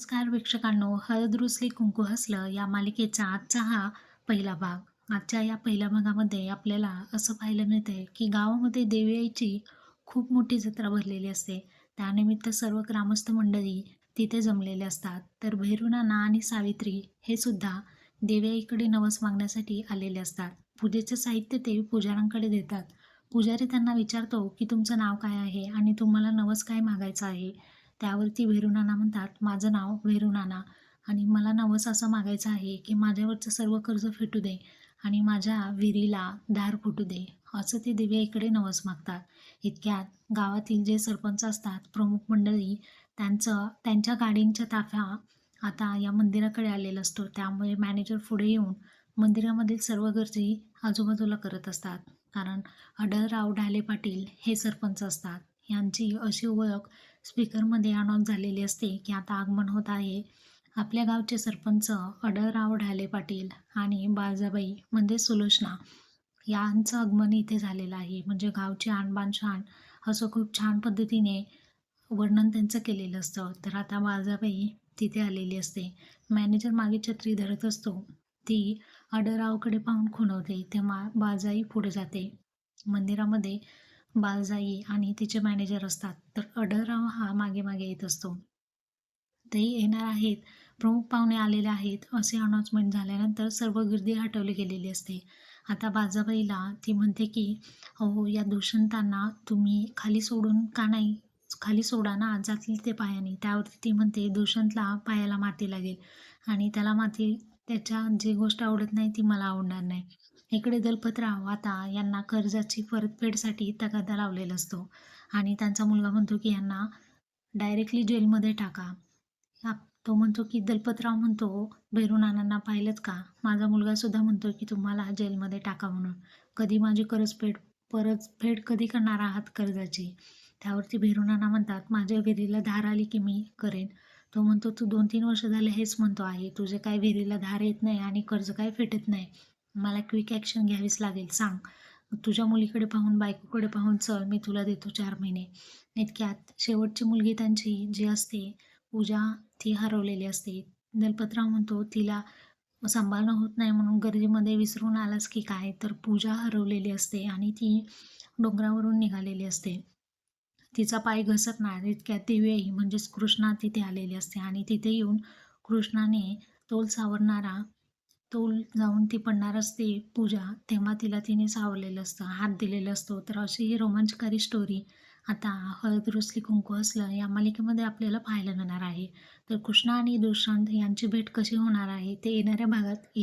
नमस्कार प्रेक्षकांनो हळद रुसली कुंकू हसलं या मालिकेचा आजचा हा पहिला भाग. आजच्या या पहिल्या भागामध्ये आपल्याला असं पाहायला मिळतंय की गावामध्ये देवी आईची खूप मोठी जत्रा भरलेली असते. त्यानिमित्त सर्व ग्रामस्थ मंडळी तिथे जमलेले असतात. तर भैरुनाना आणि सावित्री हे सुद्धा देवी आईकडे नवस मागण्यासाठी आलेले असतात. पूजेचं साहित्य ते पुजाऱ्यांकडे देतात. पुजारी त्यांना विचारतो की तुमचं नाव काय आहे आणि तुम्हाला नवस काय मागायचं आहे? त्यावरती भेरुनाना म्हणतात माझं नाव भेरुनाना आणि मला नवस असं मागायचं आहे की माझ्यावरचं सर्व कर्ज फेटू दे आणि माझ्या विहिरीला धार फुटू दे. असं ते दिव्याईकडे नवस मागतात. इतक्यात गावातील जे सरपंच असतात प्रमुख मंडळी त्यांचं त्यांच्या गाडींच्या ताफ्या आता या मंदिराकडे आलेला असतो. त्यामुळे मॅनेजर पुढे येऊन मंदिरामधील सर्व गरजी आजूबाजूला करत असतात. कारण अडळराव ढाले पाटील हे सरपंच असतात. यांची अशी ओळख स्पीकरमध्ये अनाऊन्स झालेली असते की आता आगमन होत आहे. आपल्या गावचे सरपंच अडळराव ढाले पाटील आणि बाळजाबाई म्हणजे सुलोचना यांचं आगमन इथे झालेलं आहे. म्हणजे गावचे आणबाण छान असं खूप छान पद्धतीने वर्णन त्यांचं केलेलं असतं. तर आता बाळजाबाई तिथे आलेली असते. मॅनेजर मागे छत्री धरत असतो. ती अडरावकडे पाहून खुणवते. तेव्हा बाळजाई पुढे जाते. मंदिरामध्ये बालजाई आणि तिचे मॅनेजर असतात तर अडरराव हा मागे मागे येत असतो. ते येणार आहेत प्रमुख पाहुणे आलेले आहेत असे अनाउन्समेंट झाल्यानंतर सर्व गर्दी हटवली गेलेली असते. आता बाजाबाईला ती म्हणते की अहो या दुष्यंतांना तुम्ही खाली सोडून का नाही? खाली सोडा ना जातील ते पायाने. त्यावरती ती म्हणते दुष्यंतला पायाला माती लागेल आणि त्याला माती त्याच्या जी गोष्ट आवडत नाही ती मला आवडणार नाही. इकडे दलपतराव आता यांना कर्जाची परतफेडसाठी तगादा लावलेला असतो. आणि त्यांचा मुलगा म्हणतो की यांना डायरेक्टली जेलमध्ये टाका. तो म्हणतो की दलपतराव म्हणतो भैरूनानांना पाहिलंच का? माझा मुलगासुद्धा म्हणतो की तुम्हाला जेलमध्ये टाका म्हणून. कधी माझी कर्जफेड परतफेड कधी करणार आहात कर्जाची? त्यावरती भैरूनाना म्हणतात माझ्या विहिरीला धार आली की मी करेन. तो म्हणतो तू दोन तीन वर्ष झाले हेच म्हणतो आहे. तुझे काय विहिरीला धार येत नाही आणि कर्ज काय फेटत नाही. मला क्विक ॲक्शन घ्यावीच लागेल. सांग. तुझ्या मुलीकडे पाहून बायकोकडे पाहून चल मी तुला देतो चार महिने. इतक्यात शेवटची मुलगी त्यांची जी असते पूजा ती हरवलेली असते. दलपतराव म्हणतो तिला सांभाळणं होत नाही म्हणून गर्दीमध्ये विसरून आलास की काय? तर पूजा हरवलेली असते आणि ती डोंगरावरून निघालेली असते. तिचा पाय घसरणार इतक्या दिव्याई म्हणजेच कृष्णा तिथे आलेली असते आणि तिथे येऊन कृष्णाने तोल सावरणारा तोल जाऊन ती पडणार असते पूजा. तेव्हा तिला तिने सावरलेलं असतं हात दिलेला असतो. तर अशी ही रोमांचकारी स्टोरी आता हळद रुसली कुंकू असलं या मालिकेमध्ये आपल्याला पाहायला मिळणार आहे. तर कृष्णा आणि दुष्यंत यांची भेट कशी होणार आहे ते येणाऱ्या भागात येईल.